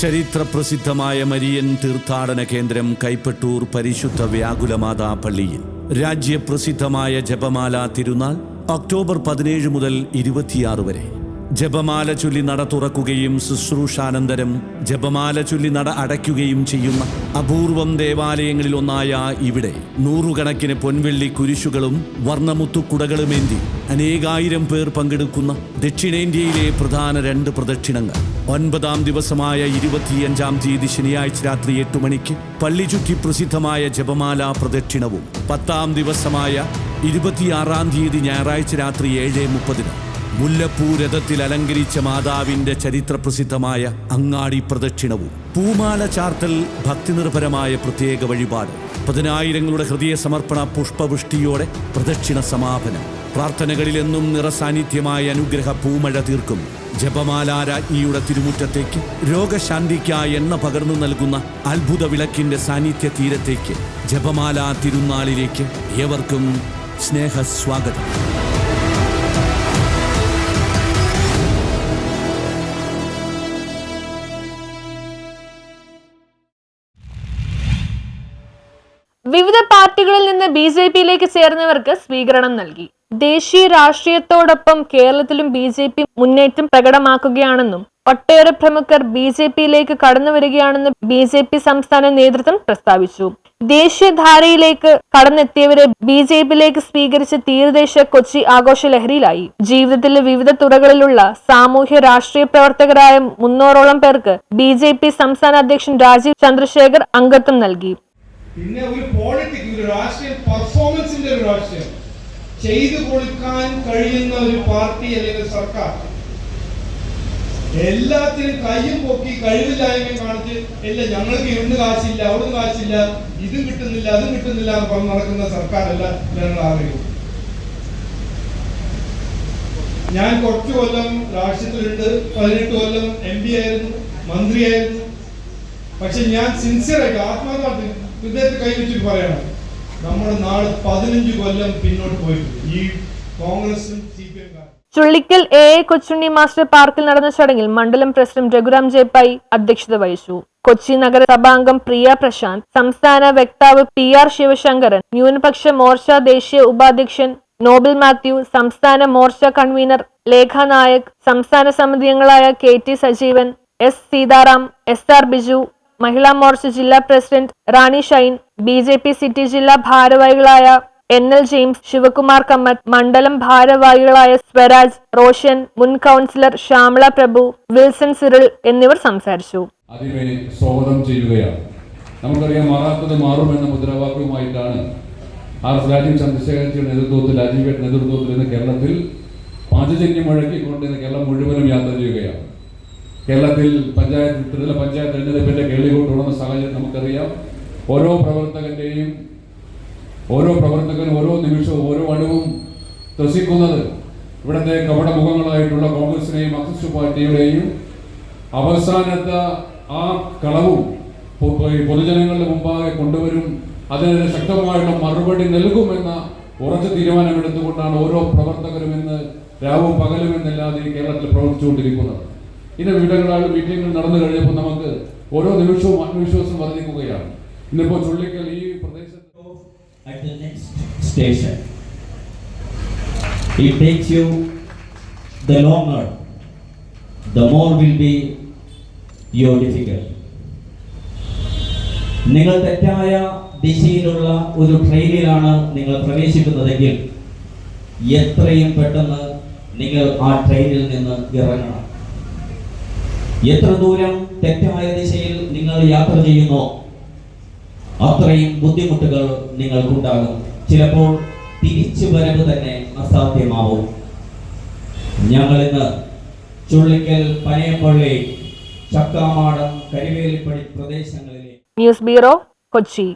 ചരിത്രപ്രസിദ്ധമായ മരിയൻ തീർത്ഥാടന കേന്ദ്രം കൈപ്പട്ടൂർ പരിശുദ്ധ വ്യാകുലമാതാ പള്ളിയിൽ രാജ്യപ്രസിദ്ധമായ ജപമാല തിരുനാൾ ഒക്ടോബർ പതിനേഴ് മുതൽ ഇരുപത്തിയാറ് വരെ. ജപമാല ചൊല്ലി നട തുറക്കുകയും ശുശ്രൂഷാനന്തരം ജപമാല ചൊല്ലി നട അടയ്ക്കുകയും ചെയ്യുന്ന അപൂർവം ദേവാലയങ്ങളിൽ ഒന്നായ ഇവിടെ നൂറുകണക്കിന് പൊൻവെള്ളി കുരിശുകളും വർണമുത്തുക്കുടകളുമേന്തി അനേകായിരം പേർ പങ്കെടുക്കുന്ന ദക്ഷിണേന്ത്യയിലെ പ്രധാന രണ്ട് പ്രദക്ഷിണങ്ങൾ. ഒൻപതാം ദിവസമായ ഇരുപത്തിയഞ്ചാം തീയതി ശനിയാഴ്ച രാത്രി എട്ട് മണിക്ക് പള്ളി ചുറ്റി പ്രസിദ്ധമായ ജപമാല പ്രദക്ഷിണവും പത്താം ദിവസമായ ഇരുപത്തിയാറാം തീയതി ഞായറാഴ്ച രാത്രി ഏഴ് മുപ്പതിന് മുല്ലപ്പൂ രഥത്തിൽ അലങ്കരിച്ച മാതാവിന്റെ ചരിത്രപ്രസിദ്ധമായ അങ്ങാടി പ്രദക്ഷിണവും പൂമാല ചാർത്തൽ ഭക്തിനിർഭരമായ പ്രത്യേക വഴിപാട് പതിനായിരങ്ങളുടെ ഹൃദയ സമർപ്പണ പുഷ്പവൃഷ്ടിയോടെ പ്രദക്ഷിണ സമാപനം പ്രാർത്ഥനകളിലെന്നും നിറസാന്നിധ്യമായ അനുഗ്രഹ പൂമഴ തീർക്കും ജപമാല രാജ്ഞിയുടെ തിരുമുറ്റത്തേക്ക് രോഗശാന്തിക്കായി എണ്ണ പകർന്നു നൽകുന്ന അത്ഭുത വിളക്കിന്റെ സാന്നിധ്യ തീരത്തേക്ക് ജപമാല തിരുനാളിലേക്ക് ഏവർക്കും സ്നേഹസ്വാഗതം. വിവിധ പാർട്ടികളിൽ നിന്ന് ബി ജെ പിയിലേക്ക് ചേർന്നവർക്ക് സ്വീകരണം നൽകി. ദേശീയ രാഷ്ട്രീയത്തോടൊപ്പം കേരളത്തിലും ബി ജെ പി മുന്നേറ്റം പ്രകടമാക്കുകയാണെന്നും ഒട്ടേറെ പ്രമുഖർ ബി ജെ പിയിലേക്ക് കടന്നു വരികയാണെന്ന് ബി ജെ പി സംസ്ഥാന നേതൃത്വം പ്രസ്താവിച്ചു. ദേശീയധാരയിലേക്ക് കടന്നെത്തിയവരെ ബി ജെ പിയിലേക്ക് സ്വീകരിച്ച തീരദേശ കൊച്ചി ആഘോഷ ലഹരിയിലായി ജീവിതത്തിലെ വിവിധ തുറകളിലുള്ള സാമൂഹ്യ രാഷ്ട്രീയ പ്രവർത്തകരായ മുന്നൂറോളം പേർക്ക് ബി ജെ പി സംസ്ഥാന അധ്യക്ഷൻ രാജീവ് ചന്ദ്രശേഖർ അംഗത്വം നൽകി. പിന്നെ ഒരു പോളിറ്റിക്സ് ഒരു രാഷ്ട്രീയ പെർഫോമൻസിന്റെ രാഷ്ട്രീയം. ചെയ്തു കൊടുക്കാൻ കഴിയുന്ന ഒരു പാർട്ടി അല്ലെങ്കിൽ സർക്കാർ. എല്ലാത്തിനും കയ്യും പൊക്കി കഴിവില്ലായ്മയും കാണിച്ച് ഇല്ല ഞങ്ങൾക്ക് ഇവിടുന്ന് കാശില്ല അവിടുന്ന് കാശില്ല ഇതും കിട്ടുന്നില്ല അതും കിട്ടുന്നില്ല എന്ന് പറഞ്ഞ് നടക്കുന്ന സർക്കാരല്ല ഞങ്ങൾ ആഗ്രഹിക്കും ഞാൻ കുറച്ചു കൊല്ലം രാഷ്ട്രീയത്തിലുണ്ട് പതിനെട്ട് കൊല്ലം എം പി ആയിരുന്നു മന്ത്രിയായിരുന്നു. പക്ഷെ ഞാൻ സിൻസിയർ ആയിട്ട് ആത്മാർത്ഥമായിട്ട് ഹൃദയത്തിൽ കൈവച്ചിട്ട് പറയണം. നമ്മുടെ നാളെ പതിനഞ്ച് കൊല്ലം പിന്നോട്ട് പോയിട്ടുണ്ട്. ഈ കോൺഗ്രസും Chullikkal A A Kochunni master പാർക്കിൽ നടന്ന ചടങ്ങിൽ മണ്ഡലം പ്രസിഡന്റ് രഘുറാം ജയ്പായി അധ്യക്ഷത വഹിച്ചു. കൊച്ചി നഗരസഭാംഗം പ്രിയ പ്രശാന്ത് സംസ്ഥാന വക്താവ് പി ആർ ശിവശങ്കരൻ ന്യൂനപക്ഷ മോർച്ച ദേശീയ ഉപാധ്യക്ഷൻ നോബിൾ മാത്യു സംസ്ഥാന മോർച്ച കൺവീനർ ലേഖ നായക് സംസ്ഥാന സമിതി അംഗങ്ങളായ K T Sajeevan S Sitaram S R Biju Mahila Morcha ജില്ലാ president Rani Shine B J P city ജില്ലാ ഭാരവാഹികളായ N L James Sivakumar Kamath മണ്ഡലം ഭാരവാഹികളായ സ്വരാജ് റോഷൻ മുൻ councillor Shyamala Prabhu Wilson Cyril എന്നിവർ സംസാരിച്ചു. സ്വാഗതം ചെയ്യുകയാണ്. നമുക്കറിയാം മാറാത്തത് മാറുമെന്ന മുദ്രാവാക്യവുമായിട്ടാണ് ആർ രാജീവ് ചന്ദ്രശേഖരജിയുടെ നേതൃത്വത്തിൽ രാജീവയുടെ നേതൃത്വത്തിൽ ഇന്ന് കേരളത്തിൽ പാഞ്ചജന്യം മുഴക്കിക്കൊണ്ട് കേരളം മുഴുവനും യാത്ര ചെയ്യുകയാണ്. കേരളത്തിൽ പഞ്ചായത്ത് ത്രിതല പഞ്ചായത്ത് തെരഞ്ഞെടുപ്പിന്റെ കേളികൊണ്ടുള്ള സാഹചര്യം നമുക്കറിയാം. ഓരോ പ്രവർത്തകന്റെയും ഓരോ പ്രവർത്തകനും ഓരോ നിമിഷവും ഓരോ അണുവും ത്രസിക്കുന്നത് ഇവിടുത്തെ കപടമുഖങ്ങളായിട്ടുള്ള കോൺഗ്രസിനെയും മാർക്സിസ്റ്റ് പാർട്ടിയുടെയും അവസാനത്തെ ആ കളവും പൊതുജനങ്ങളുടെ മുമ്പാകെ കൊണ്ടുവരും. അതിനെതിരെ ശക്തമായിട്ട് മറുപടി നൽകുമെന്ന ഉറച്ച തീരുമാനമെടുത്തുകൊണ്ടാണ് ഓരോ പ്രവർത്തകരും ഇന്ന് രാവും പകലും എന്നില്ലാതെ കേരളത്തിൽ പ്രവർത്തിച്ചുകൊണ്ടിരിക്കുന്നത്. ഇന്ന് വിവിധങ്ങളായ മീറ്റിംഗുകൾ നടന്നു കഴിഞ്ഞപ്പോൾ നമുക്ക് ഓരോ നിമിഷവും ആത്മവിശ്വാസം വർദ്ധിക്കുകയാണ്. ഇന്നിപ്പോൾ ചുള്ളിക്കൽ ഈ പ്രദേശത്ത്. നിങ്ങൾ തെറ്റായ ദിശയിലുള്ള ഒരു ട്രെയിനിലാണ് നിങ്ങൾ പ്രവേശിക്കുന്നതെങ്കിൽ എത്രയും പെട്ടെന്ന് നിങ്ങൾ ആ ട്രെയിനിൽ നിന്ന് ഇറങ്ങണം. എത്ര ദൂരം തെറ്റായ ദിശയിൽ നിങ്ങൾ യാത്ര ചെയ്യുന്നോ അത്രയും ബുദ്ധിമുട്ടുകൾ നിങ്ങൾക്കുണ്ടാകും. ചിലപ്പോൾ തിരിച്ചു വരവ് തന്നെ അസാധ്യമാവും. ഞങ്ങൾ ഇന്ന് ചുള്ളിക്കൽ പനയപ്പള്ളി ചക്കാമാടം കരിവേലിപ്പടി പ്രദേശങ്ങളിലെ ന്യൂസ് ബ്യൂറോ കൊച്ചി.